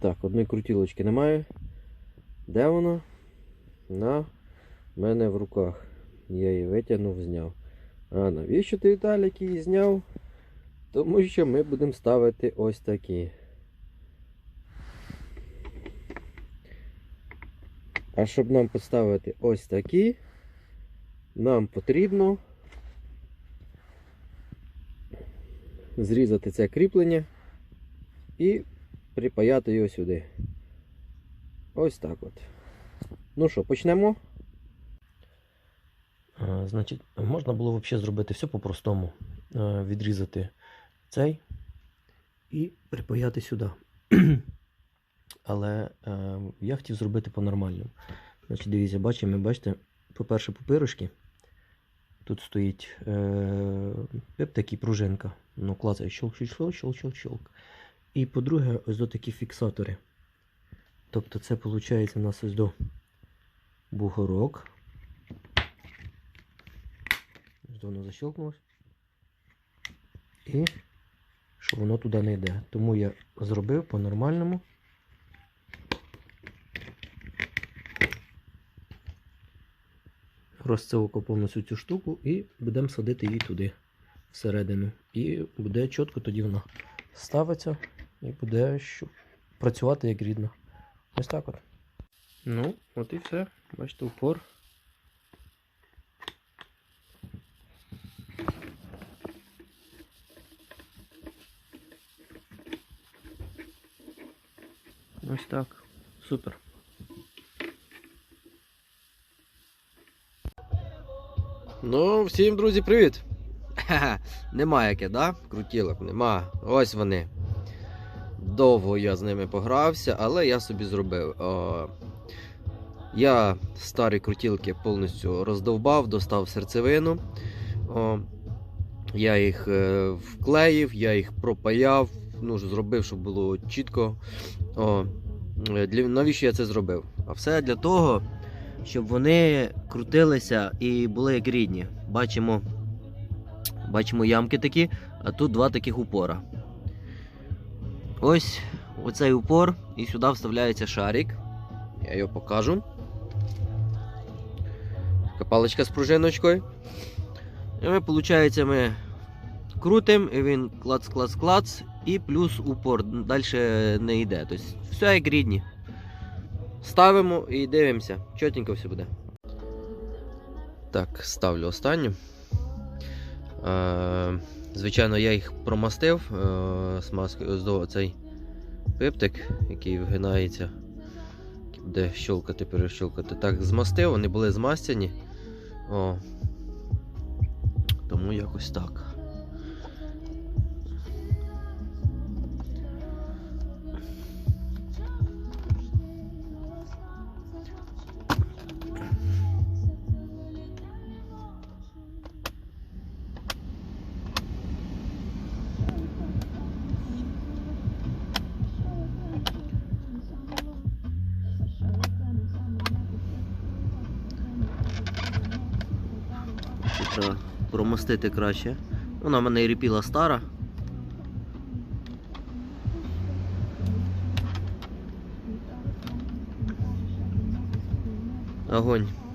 Так, одної крутілочки немає. Де воно? На мене в руках. Я її витягнув, зняв. А навіщо ти Віталік її зняв? Тому що ми будемо ставити ось такі. А щоб нам поставити ось такі, нам потрібно зрізати це кріплення і припаяти його сюди. Ось так от. Ну що, почнемо? Значить, можна було взагалі зробити все по-простому. Відрізати цей і припаяти сюди. Але е, я хотів зробити по-нормальному. Значить, дивіться, бачимо, бачите, по-перше, пупиришки. Тут стоїть е, пептик і пружинка. Ну, клацає щелк, щелк, щелк, щелк, щелк. І по-друге, ось до такі фіксатори. Тобто це виходить у нас ось до бугорок. Ось воно защелкнулось. І що воно туди не йде. Тому я зробив по-нормальному. Розцевок повністю цю штуку і будемо садити її туди, всередину. І буде чітко тоді вона ставиться і буде що, працювати як рідна. Ось так от. Ну, от і все. Бачите, упор. Ось так. Супер. Ну, всім, друзі, привіт! Ха-ха, Нема яке, да? Крутілок, нема. Ось вони. Довго я з ними погрався, але я собі зробив. О, я старі крутілки повністю роздовбав, достав серцевину. О, я їх е, вклеїв, я їх пропаяв, ну, зробив, щоб було чітко. О, е, для, навіщо я це зробив? А все для того, щоб вони крутилися і були як рідні. Бачимо, бачимо ямки такі, а тут два таких упора. Ось оцей упор, і сюди вставляється шарик. Я його покажу. Така паличка з пружиночкою. І ми, виходить, ми крутимо, і він клац-клац-клац, і плюс упор далі не йде. Тобто все як рідні. Ставимо і дивимося. Чотенько все буде. Так, ставлю останню. Звичайно, я їх промастив е, смазкою. з цей пиптик, який вгинається. Буде щелкати, перещелкати. Так, змастив, вони були змастяні. О. Тому якось так. Треба промостити краще. Вона в мене і ріпіла стара. Огонь.